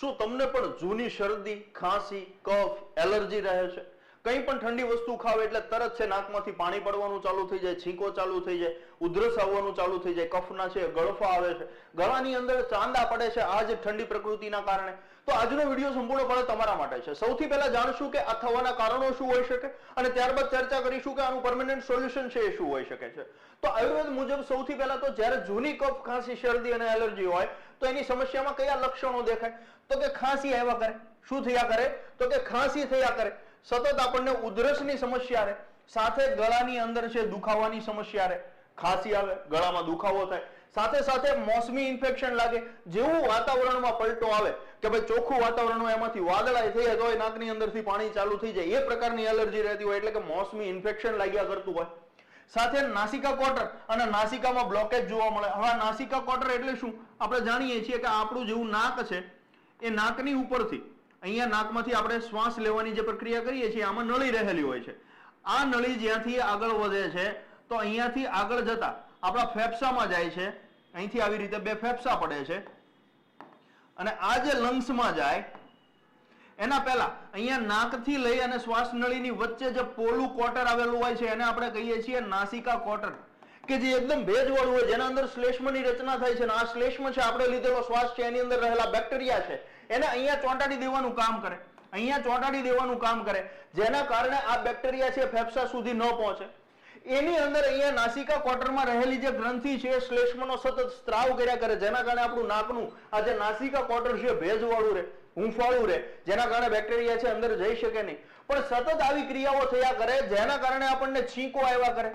શું તમને પણ જૂની શરદી, ખાંસી, કફ, એલર્જી રહે છે? કંઈ પણ ઠંડી વસ્તુ ખાવ એટલે તરત છે નાકમાંથી પાણી પડવાનું ચાલુ થઈ જાય, છીંકો ચાલુ થઈ જાય, ઉધરસ આવવાનું ચાલુ થઈ જાય, કફના છે, ગળફા આવે છે. ગળાની અંદર ચાંદા પડે છે આ જ ઠંડી પ્રકૃતિના કારણે. તો આજનો વીડિયો સંપૂર્ણપણે તમારા માટે છે. સૌથી પહેલા જાણશું કે આ થવાના કારણો શું હોઈ શકે અને ત્યારબાદ ચર્ચા કરીશું કે આનું પરમેનન્ટ સોલ્યુશન છે એ શું હોઈ શકે છે. તો આયુર્વેદ મુજબ સૌથી પહેલા તો જ્યારે જૂની કફ, ખાંસી, શરદી અને એલર્જી હોય તો એની સમસ્યામાં કયા લક્ષણો દેખાય? તો કે ખાંસી આવ્યા કરે. શું થયા કરે? તો કે ખાંસી થયા કરે. સતત આપણને ઉધરસની સમસ્યા રહે. સાથે ગળાની અંદર છે, દુખાવાની સમસ્યા રહે. ખાંસી આવે, ગળામાં દુખાવો થાય. સાથે સાથે મોસમી ઇન્ફેક્શન લાગે. જેવું વાતાવરણમાં પલટો આવે કે ભાઈ ચોખ્ખું વાતાવરણ એમાંથી વાદળાય થઈ જાય તો એ નાકની અંદરથી પાણી ચાલુ થઈ જાય. એ પ્રકારની એલર્જી રહેતી હોય એટલે કે મોસમી ઇન્ફેક્શન લાગ્યા કરતું હોય. સાથે નાસિકા કોટર અને નાસિકામાં બ્લોકેજ જોવા મળે. હવે નાસિકા કોટર એટલે શું? આપણે જાણીએ છીએ કે આપણું જેવું નાક છે, એ નાકની ઉપરથી, અહીંયા નાકમાંથી આપણે શ્વાસ લેવાની જે પ્રક્રિયા કરીએ છીએ, આમાં નળી રહેલી હોય છે. આ નળી જ્યાંથી આગળ વધે છે, તો અહીંયાથી આગળ જતા આપણા ફેફસામાં જાય છે. અહીંથી આવી રીતે બે ફેફસા પડે છે. અને આ જે લંગ્સમાં જાય એના પહેલા અહીંયા નાકથી લઈ અને શ્વાસ નળીની વચ્ચે જે પોલું કોટર આવેલું હોય છે, એને આપણે કહીએ છીએ નાસિકા કોટર કે જે એકદમ ભેજવાળું હોય, જેના અંદર શ્લેષ્મની રચના થાય છે. અને આ શ્લેષ્મ છે, આપણે લીધેલો શ્વાસ છે, એની અંદર રહેલા બેક્ટેરિયા છે. એને અહીંયા ચોંટાડી દેવાનું કામ કરે. અહીંયા ચોંટાડી દેવાનું કામ કરે. જેના કારણે આ બેક્ટેરિયા છે, ફેફસા સુધી ન પહોંચે. એની અંદર અહીંયા નાસિકા કોટરમાં રહેલી જે ગ્રંથિ છે એ શ્લેષ્મનો સતત સ્ત્રાવ કર્યા કરે, જેના કારણે આપણું નાકનું આ જે નાસિકા કોટર છે ભેજવાળું રહે, હુંફાળું રહે, જેના કારણે બેક્ટેરિયા છે, અંદર જઈ શકે નહીં. પણ સતત આવી ક્રિયાઓ થયા કરે, જેના કારણે આપણને છીંકો આવ્યા કરે,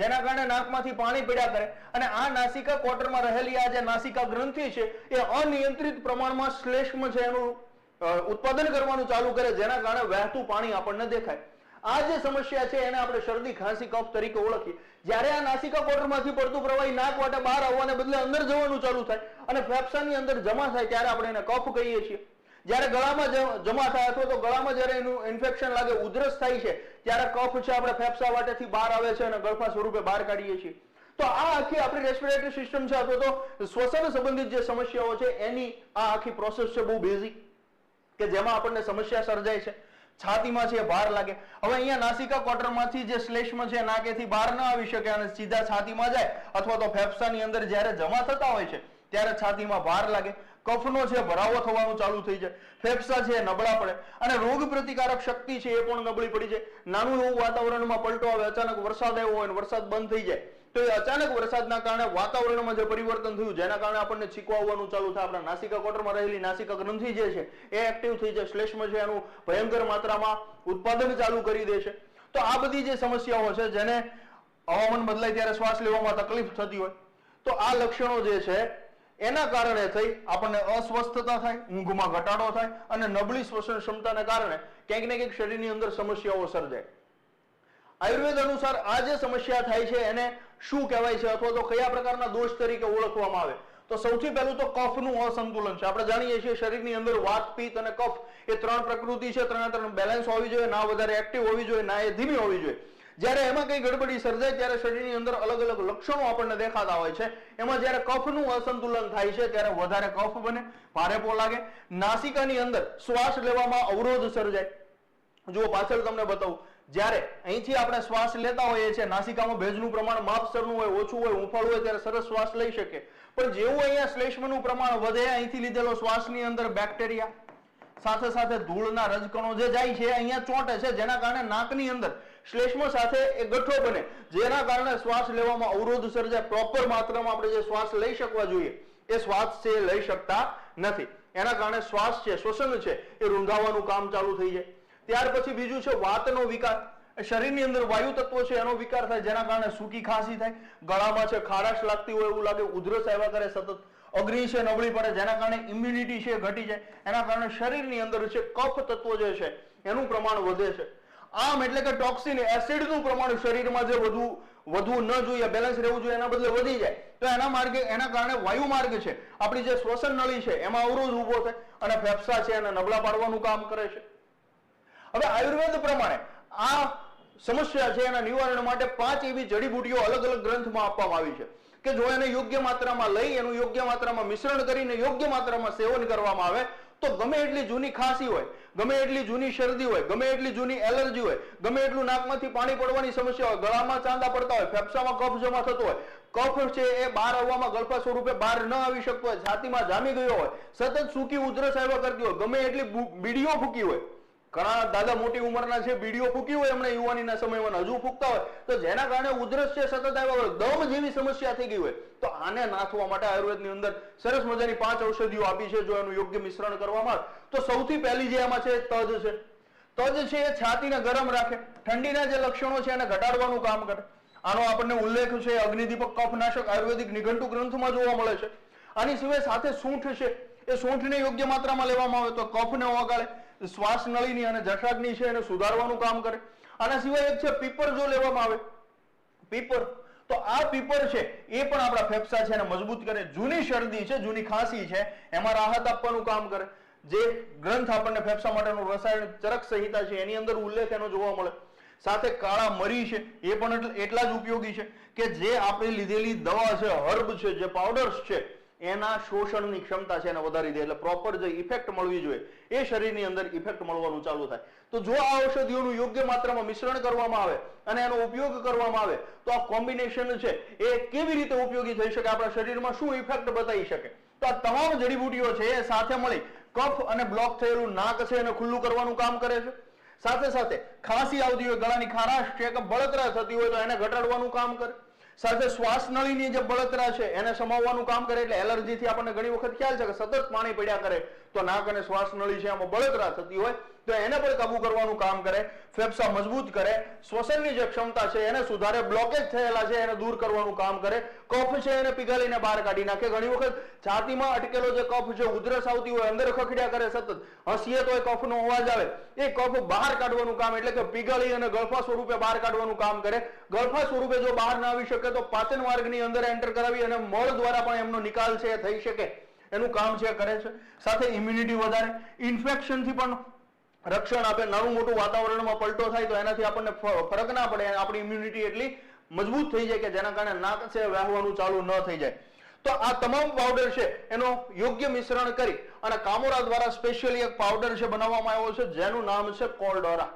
જેના કારણે નાકમાંથી પાણી પીડ્યા કરે. અને આ નાસિકા કોટરમાં રહેલી આ જે નાસિકા ગ્રંથિ છે, એ અનિયંત્રિત પ્રમાણમાં શ્લેષ્મ છે, એનું ઉત્પાદન કરવાનું ચાલુ કરે, જેના કારણે વહેતું પાણી આપણને દેખાય. આ જે સમસ્યા છે એને આપણે શરદી ખાંસી, કફ તરીકે ઓળખીએ. જ્યારે આ નાસિકા કોટરમાંથી પડતું પ્રવાહી નાક વાટે બહાર આવવાને બદલે અંદર જવાનું ચાલુ થાય અને ફેફસાની અંદર જમા થાય ત્યારે આપણે એને કફ કહીએ છીએ. જ્યારે ગળામાં જમા થાય અથવા તો ગળામાં જ્યારે એનું ઇન્ફેક્શન લાગે, ઉધરસ થાય છે, ત્યારે કફ છે આપણે ફેફસા વાટેથી બહાર આવે છે અને ગળફા સ્વરૂપે બહાર કાઢીએ છીએ. તો આ આખી આપણી રેસ્પિરેટરી સિસ્ટમ છે અથવા તો શ્વસન સંબંધિત જે સમસ્યાઓ છે, એની આ આખી પ્રોસેસ છે બહુ બેઝિક કે જેમાં આપણને સમસ્યા સર્જાય છે. છાતીમાં છે, ભાર લાગે. હવે અહીંયા નાસિકા કોટરમાંથી જે શ્લેષ્મ છે, નાકેથી બહાર ન આવી શકે અને સીધા છાતીમાં જાય અથવા તો ફેફસાની અંદર જ્યારે જમા થતા હોય છે, ત્યારે છાતીમાં ભાર લાગે. કફનો છે, ભરાવો થવાનું ચાલુ થઈ જાય. ફેફસા છે, નબળા પડે. અને રોગ પ્રતિકારક શક્તિ છે, એ પણ નબળી પડી જાય. નાનું એવું વાતાવરણમાં પલટો આવે, અચાનક વરસાદ આવ્યો હોય અને વરસાદ બંધ થઈ જાય. તો એ અચાનક વરસાદના કારણે વાતાવરણમાં જે પરિવર્તન થયું, જેના કારણે આપણને છીકો આવવાનું ચાલુ થાય. આપણા નાસિકા કોટરમાં રહેલી નાસિકા ગ્રંથિ જે છે, એ એક્ટિવ થઈ જાય. શ્લેષ્મ છે એનું ભયંકર માત્રામાં ઉત્પાદન ચાલુ કરી દે છે. તો આ બધી જે સમસ્યાઓ છે, જેને હવામાન બદલાય ત્યારે શ્વાસ લેવામાં તકલીફ થતી હોય, તો આ લક્ષણો જે છે, એના કારણે થઈ આપણને અસ્વસ્થતા થાય, ઊંઘમાં ઘટાડો થાય અને નબળી શ્વસન ક્ષમતાને કારણે ક્યાંક ને ક્યાંક શરીરની અંદર સમસ્યાઓ સર્જાય. આયુર્વેદ અનુસાર આ જે સમસ્યા થાય છે એને શું કહેવાય છે અથવા તો કયા પ્રકારના દોષ તરીકે ઓળખવામાં આવે? તો સૌથી પહેલું તો કફનું અસંતુલન છે. આપણે જાણીએ છીએ શરીરની અંદર વાત, પિત્ત અને કફ એ ત્રણ પ્રકૃતિ છે. ત્રણે ત્રણ બેલેન્સ હોવી જોઈએ, ના વધારે એક્ટિવ હોવી જોઈએ, ના એ ધીમી હોવી જોઈએ. જ્યારે એમાં કઈ ગડબડી સર્જાય ત્યારે શરીરની અંદર અલગ અલગ લક્ષણો આપણને દેખાતા હોય છે. એમાં જ્યારે કફનું અસંતુલન થાય છે ત્યારે વધારે કફ બને ભારેપો લાગે. નાસિકાની અંદર શ્વાસ લેવામાં અવરોધ સર્જાય. જુઓ, પાછળ તમને બતાવું. જ્યારે અહીંથી આપણે શ્વાસ લેતા હોઈએ છીએ, નાસિકામાં ભેજનું પ્રમાણ માપસરનું હોય, ઓછું હોય ઉફાળું હોય, ત્યારે સરસ શ્વાસ લઈ શકે. પણ જેવું અહીંયા શ્લેષ્મનું પ્રમાણ વધે, અહીંથી લીધેલો શ્વાસની અંદર બેક્ટેરિયા, સાથે સાથે ધૂળના રજકણો જે જાય છે, અહીંયા ચોંટે છે, જેના કારણે નાકની અંદર શ્લેષ્મ સાથે એ ગઠ્ઠો બને. જેના કારણે શ્વાસ લેવામાં અવરોધ સર્જાય. પ્રોપર માત્રામાં આપણે જે શ્વાસ લઈ શકવા જોઈએ, એ શ્વાસ છે લઈ શકતા નથી. એના કારણે શ્વાસ છે, શ્વસન છે, એ રૂંધાવાનું કામ ચાલુ થઈ જાય. ત્યાર પછી બીજું છે વાતનો વિકાર. શરીરની અંદર વાયુ તત્વો છે, એનો વિકાર થાય, જેના કારણે સૂકી ખાંસી થાય. ગળામાં છે, ખારાશ લાગતી હોય એવું લાગે, ઉધરસ આવ્યા કરે, સતત અગ્નિ છે, નબળી પડે, જેના કારણે ઇમ્યુનિટી છે ઘટી જાય. એના કારણે શરીરની અંદર છે કફ તત્વો જે છે, એનું પ્રમાણ વધે છે. આમ એટલે કે ટોક્સિન એસિડનું પ્રમાણ શરીરમાં જે વધુ વધુ ન જોઈએ બેલેન્સ રહેવું જોઈએ, એના બદલે વધી જાય. તો એના માર્ગે, એના કારણે વાયુ માર્ગ છે. આપણી જે શ્વસન નળી છે, એમાં અવરોધ ઊભો થાય અને ફેફસા છે, એને નબળા પાડવાનું કામ કરે છે. હવે આયુર્વેદ પ્રમાણે આ સમસ્યા છે એના નિવારણ માટે પાંચ એવી જડીબુટીઓ અલગ અલગ ગ્રંથમાં આપવામાં આવી છે કે જો એને યોગ્ય માત્રામાં લઈ, એનું યોગ્ય માત્રામાં મિશ્રણ કરીને યોગ્ય માત્રામાં સેવન કરવામાં આવે, તો ગમે એટલી જૂની ખાંસી હોય, ગમે એટલી જૂની શરદી હોય, ગમે એટલી જૂની એલર્જી હોય, ગમે એટલું નાકમાંથી પાણી પડવાની સમસ્યા હોય, ગળામાં ચાંદા પડતા હોય, ફેફસામાં કફ જમા થતો હોય, કફ છે એ બહાર આવવામાં ગળફા સ્વરૂપે બહાર ન આવી શકતો હોય, છાતીમાં જામી ગયો હોય, સતત સૂકી ઉધરસ આવ્યા કરતી હોય, ગમે એટલી બીડીઓ ફૂકી હોય ઘણા દાદા મોટી ઉંમરના છે બીડીઓ ફૂકી હોય એમણે યુવાનીના સમયમાં હજુ ફૂકતા હોય, તો જેના કારણે ઉધરસ છે સતત આવ્યા હોય, દમ જેવી સમસ્યા થઈ ગઈ હોય, તો આને નાથવા માટે આયુર્વેદની અંદર સરસ મજાની પાંચ ઔષધિઓ આપી છે, જો એનું યોગ્ય મિશ્રણ કરવામાં આવે. તો સૌથી પહેલી જે એમાં છે તજ છે. તજ છે, એ છાતીને ગરમ રાખે. ઠંડીના જે લક્ષણો છે, એને ઘટાડવાનું કામ કરે. આનો આપણને ઉલ્લેખ છે, અગ્નિદીપક, કફનાશક, આયુર્વેદિક નિઘંટુ ગ્રંથમાં જોવા મળે છે. આની સિવાય સાથે સૂંઠ છે. એ સૂંઠને યોગ્ય માત્રામાં લેવામાં આવે તો કફને ઓગાળે. શ્વાસ નળીની અને જઠરાગ્નિ છે એને સુધારવાનું કામ કરે. આના સિવાય એક છે, પીપર જો લેવામાં આવે, પીપર. તો આ પીપર છે, એ પણ આપણા ફેફસા છે એને મજબૂત કરે. જૂની શરદી છે, જૂની ખાંસી છે, એમાં રાહત આપવાનું કામ કરે. જે ગ્રંથ આપણને ફેફસા માટેનું રસાયણ ચરક સંહિતા છે, એની અંદર ઉલ્લેખ એનો જોવા મળે. સાથે કાળા મરી છે, એ પણ એટલ- જ ઉપયોગી છે કે જે આપણે લીધેલી દવા છે, હર્બ છે, જે પાવડર્સ છે એના શોષણની ક્ષમતા છે એને વધારી દે એટલે પ્રોપર જે ઇફેક્ટ મળવી જોઈએ, એ શરીરની અંદર ઇફેક્ટ મળવાનું ચાલુ થાય. તો જો આ ઔષધિઓનું યોગ્ય માત્રામાં મિશ્રણ કરવામાં આવે અને એનો ઉપયોગ કરવામાં આવે, તો આ કોમ્બિનેશન છે એ કેવી રીતે ઉપયોગી થઈ શકે? આપણા શરીરમાં શું ઇફેક્ટ બતાવી શકે? તો આ તમામ જડીબુટીઓ છે એ સાથે મળી કફ અને બ્લોક થયેલું નાક છે એને ખુલ્લું કરવાનું કામ કરે છે. સાથે સાથે ખાંસી આવતી હોય, ગળાની ખારાશ છે કે બળતરા થતી હોય તો એને ઘટાડવાનું કામ કરે. સાથે શ્વાસ નળીની જે બળતરા છે, એને સમાવવાનું કામ કરે એટલે એલર્જીથી આપણને ઘણી વખત ખ્યાલ છે કે સતત પાણી પડ્યા કરે. તો નાક અને શ્વાસ નળી છે એમાં બળતરા થતી હોય તો એને પણ કાબુ કરવાનું કામ કરે, ફેફસા મજબૂત કરે, શ્વસનની જે ક્ષમતા છે એને સુધારે બ્લોકેજ થયેલા છે એને દૂર કરવાનું કામ કરે. કફ છે એને પીગાલીને બહાર કાઢી નાખે. ઘણી વખત છાતીમાં અટકેલો જે કફ છે, ઉધરસ આવતી હોય, અંદર ખખડ્યા કરે સતત. હસીએ તો એ કફનો અવાજ આવે. એ કફ બહાર કાઢવાનું કામ એટલે કે પીગાળી અને ગળફા સ્વરૂપે બહાર કાઢવાનું કામ કરે. ગળફા સ્વરૂપે જો બહાર ના આવી શકે તો પાચન માર્ગની અંદર એન્ટર કરાવી અને મળ દ્વારા પણ એમનો નિકાલ છે એ થઈ શકે. એનું કામ છે કરે છે. સાથે ઇમ્યુનિટી વધારે. ઇન્ફેક્શનથી પણ રક્ષણ આપે, નાનું મોટું વાતાવરણમાં પલટો થાય તો એનાથી આપણને ફરક ના પડે, આપણી ઇમ્યુનિટી એટલી મજબૂત થઈ જાય કે જેના કારણે નાક છે વહેવાનું ચાલુ ન થઈ જાય. તો આ તમામ પાવડર છે, એનો યોગ્ય મિશ્રણ કરી અને કામોરા દ્વારા સ્પેશિયલી એક પાવડર છે બનાવવામાં આવ્યો છે, જેનું નામ છે કોલડોરા.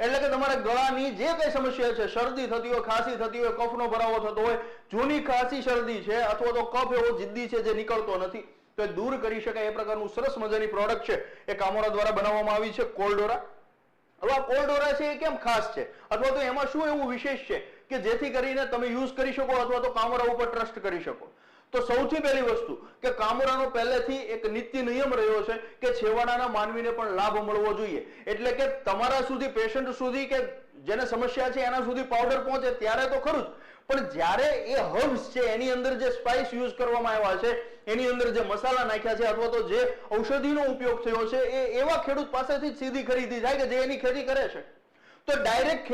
એટલે કે તમારે ગળાની જે કઈ સમસ્યા છે, શરદી થતી હોય, ખાંસી થતી હોય, કફનો ભરાવો થતો હોય, જૂની ખાંસી શરદી છે, અથવા તો કફ એવો જિદ્દી છે જે નીકળતો નથી. તો એ દૂર કરી શકાય એ પ્રકારનું સરસ મજાની પ્રોડક્ટ છે. એ કામોરા દ્વારા બનાવવામાં આવી છે, કોલડોરા. હવે આ કોલડોરા છે એ કેમ ખાસ છે? અથવા તો એમાં શું એવું વિશેષ છે કે જેથી કરીને તમે યુઝ કરી શકો અથવા તો કામોરા ઉપર ટ્રસ્ટ કરી શકો? તો સૌથી પહેલી વસ્તુ કે કામોરાનો પહેલેથી એક નિત્ય નિયમ રહ્યો છે કે છેવાડાના માનવીને પણ લાભ મળવો જોઈએ. એટલે કે તમારા સુધી પેશન્ટ સુધી કે જેને સમસ્યા છે એના સુધી પાવડર પહોંચે ત્યારે તો ખરું જ. પણ જ્યારે એ હર્બ્સ છે, એની અંદર જે સ્પાઇસ યુઝ કરવામાં આવ્યા છે, એની અંદર જે મસાલા નાખ્યા છે અથવા તો જે ઔષધિનો ઉપયોગ થયો છે, એ એવા ખેડૂત પાસેથી સીધી ખરીદી થાય કે જે એની ખેતી કરે છે. તો ડાયરેક્ટ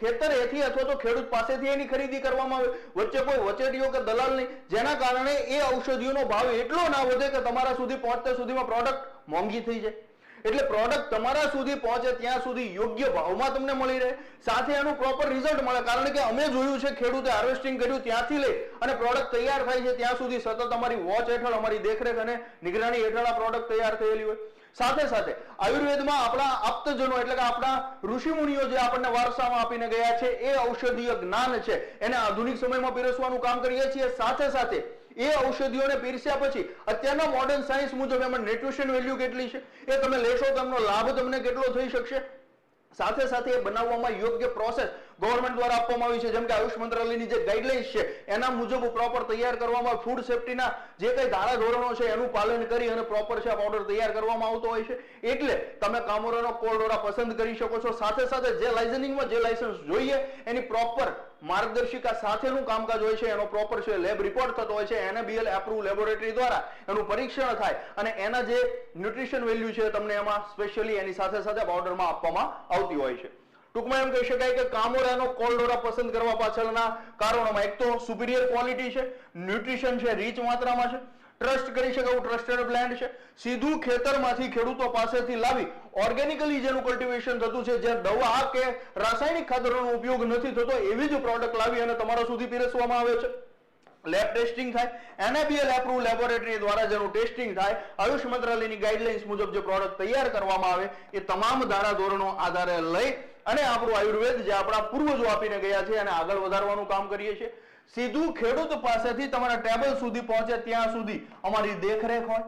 ખેતર એથી અથવા તો ખેડૂત પાસેથી એની ખરીદી કરવામાં આવે. વચ્ચે કોઈ વચેટીઓ કે દલાલ નહીં. જેના કારણે એ ઔષધિઓનો ભાવ એટલો ના વધે કે તમારા સુધી પહોંચતા સુધીમાં પ્રોડક્ટ મોંઘી થઈ જાય. એટલે પ્રોડક્ટ તમારા સુધી પહોંચે ત્યાં સુધી યોગ્ય ભાવમાં તમને મળી રહે. સાથે એનું પ્રોપર રિઝલ્ટ મળે. કારણ કે અમે જોયું છે ખેડૂતે હાર્વેસ્ટિંગ કર્યું ત્યાંથી લઈ અને પ્રોડક્ટ તૈયાર થાય છે ત્યાં સુધી સતત અમારી વોચ હેઠળ, અમારી દેખરેખ અને નિગરાની હેઠળ આ પ્રોડક્ટ તૈયાર થયેલી હોય. સાથે સાથે આયુર્વેદમાં આપણા આપ્તજનો એટલે કે આપણા ઋષિમુનિઓ જે આપણને વારસામાં આપીને ગયા છે, એ ઔષધીય જ્ઞાન છે. એને આધુનિક સમયમાં પીરસવાનું કામ કરીએ છીએ. સાથે સાથે એ ઔષધિઓને પીરસ્યા પછી અત્યારના મોડર્ન સાયન્સ મુજબ એમાં ન્યુટ્રિશન વેલ્યુ કેટલી છે? એ તમે લેશો તો એમનો લાભ તમને કેટલો થઈ શકશે? સાથે સાથે એ બનાવવામાં યોગ્ય પ્રોસેસ ગવર્મેન્ટ દ્વારા આપવામાં આવી છે. જેમ કે આયુષ મંત્રાલયની જે ગાઈડલાઇન્સ છે, એના મુજબ પ્રોપર તૈયાર કરવામાં ફૂડ સેફ્ટીના જે કઈ ધારા ધોરણો છે, એનું પાલન કરી અને પ્રોપર છે પાવડર તૈયાર કરવામાં આવતો હોય છે. એટલે તમે કામોરાનો કોલડોરા પસંદ કરી શકો છો. સાથે સાથે જે લાઇસનિંગમાં જે લાઇસન્સ જોઈએ, એની પ્રોપર માર્ગદર્શિકા સાથેનું કામકાજ હોય છે. એનો પ્રોપર છે લેબ રિપોર્ટ થતો હોય છે. એનએબીએલ એપ્રુવ લેબોરેટરી દ્વારા એનું પરીક્ષણ થાય અને એના જે ન્યુટ્રિશન વેલ્યુ છે, તમને એમાં સ્પેશિયલી એની સાથે સાથે પાવડરમાં આપવામાં આવતી હોય છે. ટૂંકમાં એમ કહી શકાય કે કામોરાનો કોલ્ડોરા પસંદ કરવા પાછળના કારણોમાં એક તો સુપિરિયર ક્વોલિટી છે ન્યુટ્રિશન છે રીચ માત્રામાં છે ટ્રસ્ટ કરી શકે એવું ટ્રસ્ટેડ બ્લેન્ડ છે, સીધું ખેતરમાંથી ખેડૂતો પાસેથી લાવી ઓર્ગેનિકલી જેનું કલ્ટિવેશન થતું છે જે દવા કે રાસાયણિક ખાતરોનો ઉપયોગ નથી થતો, એવી જ પ્રોડક્ટ લાવી અને તમારા સુધી પીરસવામાં આવે છે. લેબ ટેસ્ટિંગ થાય એનએબીએલ એપ્રુવ લેબોરેટરી દ્વારા જેનું ટેસ્ટિંગ થાય, આયુષ મંત્રાલયની ગાઈડલાઇન્સ મુજબ જે પ્રોડક્ટ તૈયાર કરવામાં આવે, એ તમામ ધારા ધોરણો આધારે લઈ અને આપણું આયુર્વેદ જે આપણા પૂર્વજો આપીને ગયા છે એને આગળ વધારવાનું કામ કરીએ છીએ, સીધું ખેડૂત પાસેથી તમારા ટેબલ સુધી પહોંચે ત્યાં સુધી અમારી દેખરેખ હોય.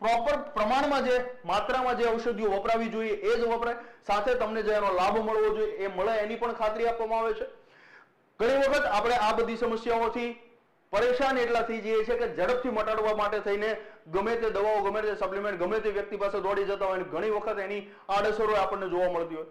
પ્રોપર પ્રમાણમાં જે, માત્રામાં જે ઔષધિઓ વપરાવી જોઈએ એ જ વપરાય. સાથે તમને જે એનો લાભ મળવો જોઈએ એ મળે એની પણ ખાતરી આપવામાં આવે છે. ઘણી વખત આપણે આ બધી સમસ્યાઓથી પરેશાન એટલા થઈ જઈએ છીએ કે ઝડપથી મટાડવા માટે થઈને ગમે તે દવાઓ, ગમે તે સપ્લિમેન્ટ ગમે તે વ્યક્તિ પાસે દોડી જતા હોય અને ઘણી વખત એની આડઅસરો આપણને જોવા મળતી હોય.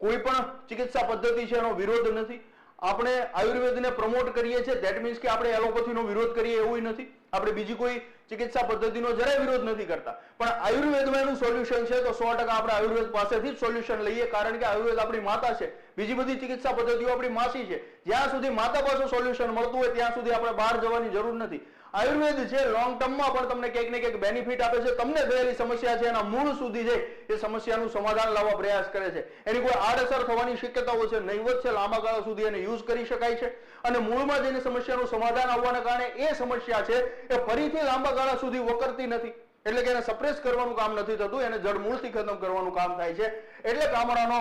કોઈ પણ ચિકિત્સા પદ્ધતિ છે એનો વિરોધ નથી. આપણે આયુર્વેદને પ્રમોટ કરીએ છીએ ધેટ મીન્સ કે આપણે એલોપેથીનો વિરોધ કરીએ એવું નથી. આપણે બીજી કોઈ ચિકિત્સા પદ્ધતિનો જરાય વિરોધ નથી કરતા. પણ આયુર્વેદમાં એનું સોલ્યુશન છે તો સો ટકા આપણે આયુર્વેદ પાસેથી જ સોલ્યુશન લઈએ, કારણ કે આયુર્વેદ આપણી માતા છે. બીજી બધી ચિકિત્સા પદ્ધતિઓ આપણી માસી છે. જ્યાં સુધી માતા પાસે સોલ્યુશન મળતું હોય ત્યાં સુધી આપણે બહાર જવાની જરૂર નથી. આયુર્વેદ છે લોંગ ટર્મમાં પણ તમને ક્યાંક ને ક્યાંક બેનિફિટ આપે છે. તમને થયેલી સમસ્યા છે, એના મૂળ સુધી જઈ એ સમસ્યાનું સમાધાન લાવવા પ્રયાસ કરે છે. એની કોઈ આડઅસર થવાની શક્યતાઓ છે, નહીવત છે, લાંબા ગાળા સુધી એને યુઝ કરી શકાય છે. અને મૂળમાં જઈને સમસ્યાનું સમાધાન આવવાના કારણે એ સમસ્યા છે, એ ફરીથી લાંબા ગાળા સુધી વકરતી નથી. એટલે કે એને સપ્રેસ કરવાનું કામ નથી થતું, એને જડ મૂળથી ખતમ કરવાનું કામ થાય છે. એટલે કામરાનો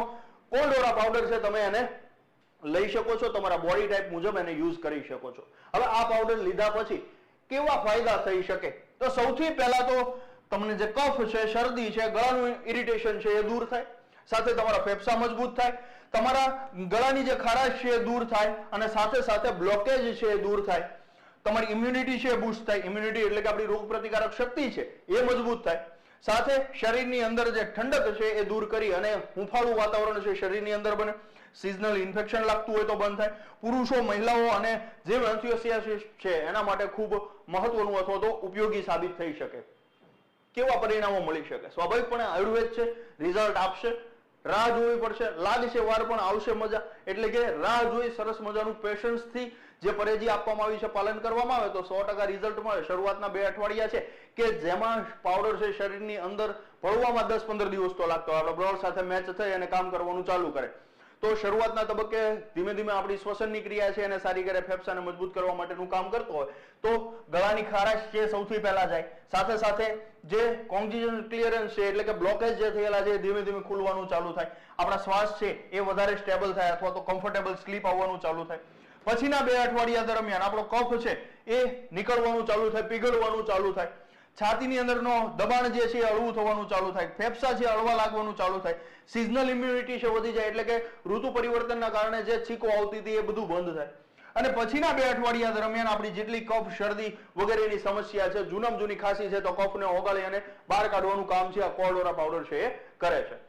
કોલ્ડોરા પાવડર છે, તમે એને લઈ શકો છો. તમારા બોડી ટાઈપ મુજબ એને યુઝ કરી શકો છો. હવે આ પાવડર લીધા પછી કેવા ફાયદા થઈ શકે? તો સૌથી પહેલા તો તમને જે કફ છે, શરદી છે, ગળાનું ઇરિટેશન છે એ દૂર થાય. સાથે તમારા ફેફસા મજબૂત થાય. તમારા ગળાની જે ખારાશ છે એ દૂર થાય અને સાથે સાથે બ્લોકેજ છે એ દૂર થાય. તમારી ઇમ્યુનિટી છે એ બૂસ્ટ થાય. ઇમ્યુનિટી એટલે કે આપણી રોગ પ્રતિકારક શક્તિ છે એ મજબૂત થાય. સાથે શરીરની અંદર જે ઠંડક છે એ દૂર કરી અને હુંફાળું વાતાવરણ છે શરીરની અંદર બને. સિઝનલ ઇન્ફેક્શન લાગતું હોય તો બંધ થાય. પુરુષો, મહિલાઓ અને જે એન્થિયોસિયાસિસ છે, એના માટે ખૂબ મહત્વનું અથવા તો ઉપયોગી સાબિત થઈ શકે. કેવા પરિણામો મળી શકે? સ્વાભાવિકપણે આયુર્વેદ છે રિઝલ્ટ આપશે. રાહ જોવી પડશે. લાગશે, વાર પણ આવશે મજા. એટલે કે રાહ જોઈ સરસ મજાનું પેશન્સથી જે પરેજી આપવામાં આવી છે, પાલન કરવામાં આવે તો સો ટકા રિઝલ્ટ મળે. શરૂઆતના બે અઠવાડિયા છે કે જેમાં પાવડર છે શરીરની અંદર ભળવામાં દસ પંદર દિવસ તો લાગતો આપણે બ્લડ સાથે મેચ થઈ અને કામ કરવાનું ચાલુ કરે. તો શરૂઆતના તબક્કે ધીમે ધીમે આપણી શ્વસનની ક્રિયા છે એને સારી કરે ફેફસાને મજબૂત કરવા માટેનું કામ કરતો હોય, તો ગળાની ખારાશ છે સૌથી પહેલા જાય. સાથે સાથે જે કોન્જિજન ક્લિયરન્સ છે, એટલે કે બ્લોકેજ જે થયેલા છે ધીમે ધીમે ખુલવાનું ચાલુ થાય. આપણા શ્વાસ છે એ વધારે સ્ટેબલ થાય અથવા તો કમ્ફર્ટેબલ સ્લીપ આવવાનું ચાલુ થાય. પછીના બે અઠવાડિયા દરમિયાન આપણો કફ છે એ નીકળવાનું ચાલુ થાય, પીગળવાનું ચાલુ થાય. છાતીની અંદરનો દબાણ જે છે હળવું થવાનું ચાલુ થાય. ફેફસા છે હળવા લાગવાનું ચાલુ થાય. સિઝનલ ઇમ્યુનિટી છે વધી જાય એટલે કે ઋતુ પરિવર્તનના કારણે જે છીકો આવતી હતી એ બધું બંધ થાય. અને પછીના બે અઠવાડિયા દરમિયાન આપણી જેટલી કફ, શરદી વગેરેની સમસ્યા છે, જૂનામ જૂની ખાંસી છે, તો કફને ઓગાળી અને બહાર કાઢવાનું કામ છે, આ કોર્ડોરા પાવડર છે એ કરે છે.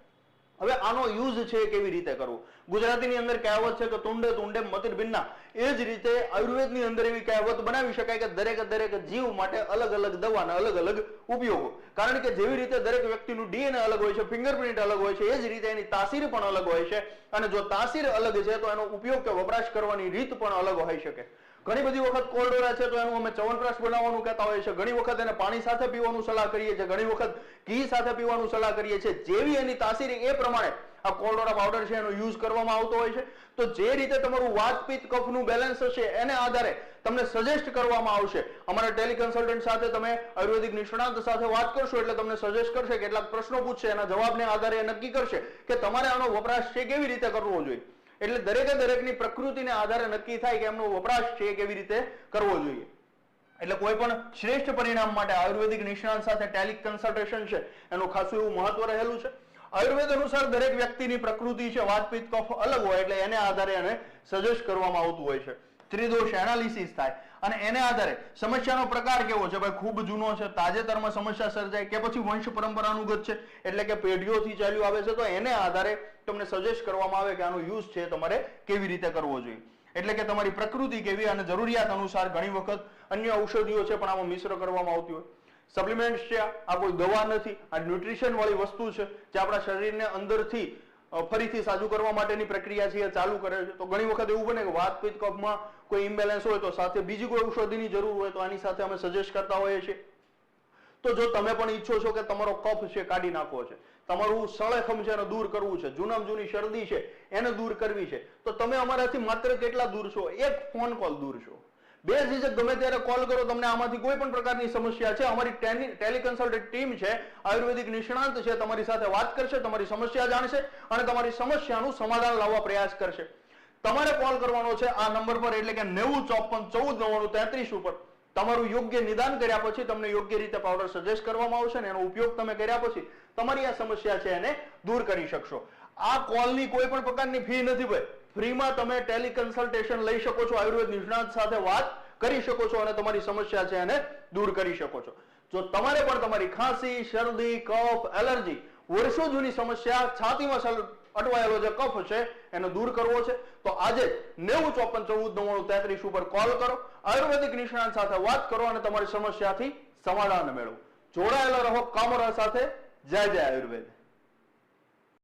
હવે આનો યુઝ છે કેવી રીતે કરવો? ગુજરાતીની અંદર કહેવત છે કે તુંડે તુંડે મતિર ભિન્ના. એ જ રીતે આયુર્વેદની અંદર એવી કહેવત બનાવી શકાય કે દરેક દરેક જીવ માટે અલગ અલગ દવાના અલગ અલગ ઉપયોગો. કારણ કે જેવી રીતે દરેક વ્યક્તિનું ડીએનએ અલગ હોય છે, ફિંગરપ્રિન્ટ અલગ હોય છે, એ જ રીતે એની તાસીર પણ અલગ હોય છે. અને જો તાસીર અલગ છે તો એનો ઉપયોગ કે વપરાશ કરવાની રીત પણ અલગ હોઈ શકે. ઘણી બધી વખત કોલ્ડોરા છે તો એનું અમે ચવનપ્રાશ બનાવવાનું કહેતા હોઈએ છીએ. ઘણી વખત એને પાણી સાથે પીવાનું સલાહ કરીએ છીએ. ઘણી વખત ઘી સાથે પીવાનું સલાહ કરીએ છીએ. જેવી એની તાસીર એ પ્રમાણે આ કોલ્ડોરા પાવડર છે એનો યુઝ કરવામાં આવતો હોય છે. તો જે રીતે તમારું વાત પિત્ત કફનું બેલેન્સ હશે એને આધારે તમને સજેસ્ટ કરવામાં આવશે. અમારા ટેલિકન્સલ્ટન્ટ સાથે તમે આયુર્વેદિક નિષ્ણાંત સાથે વાત કરશો એટલે તમને સજેસ્ટ કરશે, કેટલાક પ્રશ્નો પૂછશે, એના જવાબને આધારે એ નક્કી કરશે કે તમારે આનો વપરાશ છે કેવી રીતે કરવો જોઈએ. એટલે દરેકે દરેકની પ્રકૃતિને આધારે નક્કી થાય કે એમનો વપરાશ છે કેવી રીતે કરવો જોઈએ. એટલે કોઈ પણ શ્રેષ્ઠ પરિણામ માટે આયુર્વેદિક નિષ્ણાંત સાથે ટેલિક કન્સલ્ટેશન છે, એનું ખાસું એવું મહત્વ રહેલું છે. આયુર્વેદ અનુસાર દરેક વ્યક્તિની પ્રકૃતિ છે વાતપીત કફ અલગ હોય એટલે એને આધારે એને સજેસ્ટ કરવામાં આવતું હોય છે. ત્રિદોષ એનાલિસિસ થાય. અને એને આધારે સમસ્યાનો પ્રકાર કેવો છે? ભાઈ, ખૂબ જૂનો છે, તાજેતરમાં સમસ્યા સર્જાય કે પછી વંશ પરંપરાનુગત છે? એટલે કે પેઢીઓથી ચાલ્યું આવે છે, તો એને આધારે તમને સજેસ્ટ કરવામાં આવે કે આનો યુઝ છે તમારે કેવી રીતે કરવો જોઈએ. એટલે કે તમારી પ્રકૃતિ કેવી અને જરૂરિયાત અનુસાર ઘણી વખત અન્ય ઔષધિઓ છે, પણ આમાં મિશ્ર કરવામાં આવતી હોય. સપ્લિમેન્ટ્સ છે, આ કોઈ દવા નથી. આ ન્યુટ્રિશન વાળી વસ્તુ છે, જે આપણા શરીરને અંદરથી ફરીથી સાજુ કરવા માટેની પ્રક્રિયા છે, એ ચાલુ કરે છે. તો ઘણી વખત એવું બને કે વાત પિત્ત કફમાં કોઈ ઇમ્બેલેન્સ હોય તો સાથે બીજી કોઈ ઔષધિની જરૂર હોય તો આની સાથે અમે સજેસ્ટ કરતા હોઈએ છીએ. તો જો તમે પણ ઈચ્છો છો કે તમારો કફ છે, કાઢી નાખવો છે. તમારું સળેખમ છે એને દૂર કરવું છે. જૂનામ જૂની શરદી છે, એને દૂર કરવી છે. તો તમે અમારાથી માત્ર કેટલા દૂર છો? એક ફોન કોલ દૂર છો. બે ઝીઝક ગમે ત્યારે કોલ કરો, તમને આમાંથી કોઈ પણ પ્રકારની સમસ્યા છે, અમારી ટેલિકન્સલ્ટેડ ટીમ છે, આયુર્વેદિક નિષ્ણાંત છે, તમારી સાથે વાત કરશે, તમારી સમસ્યા જાણશે અને તમારી સમસ્યાનું સમાધાન લાવવા પ્રયાસ કરશે. તમારે કોલ કરવાનો છે આ નંબર પર, એટલે કે નેવું ચોપન ચૌદ નવ્વાણું તેત્રીસ ઉપર. તમારું યોગ્ય નિદાન કર્યા પછી તમને યોગ્ય રીતે પાવડર સજેસ્ટ કરવામાં આવશે ને એનો ઉપયોગ તમે કર્યા પછી તમારી આ સમસ્યા છે એને દૂર કરી શકશો. આ કોલની કોઈ પણ પ્રકારની ફી નથી ભાઈ. ફ્રીમાં તમે ટેલિકન્સલ્ટેશન લઈ શકો છો, આયુર્વેદ નિષ્ણાત સાથે વાત કરી શકો છો અને તમારી સમસ્યા છે એને દૂર કરી શકો છો. જો તમારે પણ તમારી ખાંસી, શરદી, કફ, એલર્જી વર્ષો જૂની સમસ્યા, છાતીમાં અટવાયેલો જે કફ છે, એને દૂર કરવો છે, તો આજે નેવું ચોપન ચૌદ નવ્વાણું તેત્રીસ ઉપર કોલ કરો, આયુર્વેદિક નિષ્ણાંત સાથે વાત કરો અને તમારી સમસ્યાથી સમાધાન મેળવો. જોડાયેલા રહો, કામરા સાથે. જય જય આયુર્વેદ.